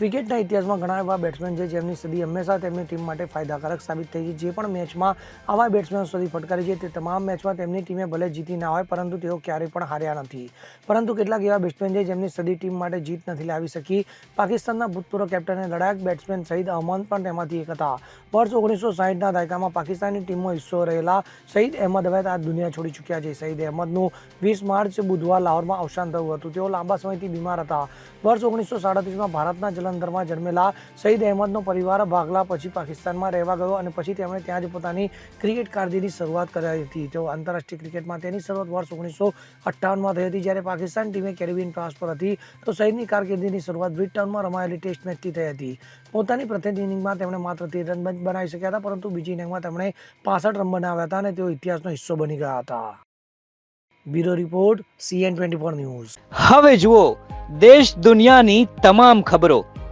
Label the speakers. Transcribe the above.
Speaker 1: ક્રિકેટના ઇતિહાસમાં ઘણા એવા બેટ્સમેન છે જેમની સદી હંમેશા તેમની ટીમ માટે ફાયદાકારક સાબિત થઈ છે. જે પણ મેચમાં આવા બેટ્સમેન સદી ફટકારી છે, તે તમામ મેચમાં તેમની ટીમે ભલે જીતી ના હોય, પરંતુ તેઓ ક્યારેય પણ હાર્યા નથી. પરંતુ કેટલાક એવા બેટ્સમેન છે જેમની સદી ટીમ માટે જીત નથી લાવી શકી. પાકિસ્તાનના ભૂતપૂર્વ કેપ્ટન અને લડાયક બેટ્સમેન સહીદ અહમદ પણ તેમાંથી એક હતા. વર્ષ ઓગણીસો સાહીઠના દાયકામાં પાકિસ્તાની ટીમમાં હિસ્સો રહેલા સહીદ અહેમદ હવે આ દુનિયા છોડી ચૂક્યા છે. શહીદ અહેમદનું વીસ માર્ચ બુધવાર લાહોરમાં અવસાન થયું હતું. તેઓ લાંબા સમયથી બીમાર હતા. વર્ષ ઓગણીસો સાડત્રીસમાં ભારતના જલંધરમાં જન્મેલા સઈદ અહેમદનો પરિવાર ભાગલા પછી પાકિસ્તાનમાં રહેવા ગયો અને પછી તેમણે ત્યાં જ પોતાની ક્રિકેટ કારકિર્દીની શરૂઆત કરી હતી. તેઓ આંતરરાષ્ટ્રીય ક્રિકેટમાં તેની શરૂઆત વર્ષ ઓગણીસો અઠ્ઠાવનમાં થઈ હતી, જ્યારે પાકિસ્તાન ટીમે કેરેબિયન પ્રવાસ પર હતી તો સઈદની કારકિર્દીની શરૂઆત બ્રિટનમાં રમાયેલી ટેસ્ટ મેચથી થઈ હતી. પોતાની પ્રથમ ઇનિંગમાં તેમણે માત્ર તેર રન બનાવી શક્યા હતા, પરંતુ બીજી ઇનિંગમાં તેમણે પાસઠ રન બનાવ્યા હતા અને તેઓ ઇતિહાસનો હિસ્સો બની ગયા હતા. Bureau report, CN twenty four news.
Speaker 2: હવે જુઓ, દેશ દુનિયાની તમામ ખબરો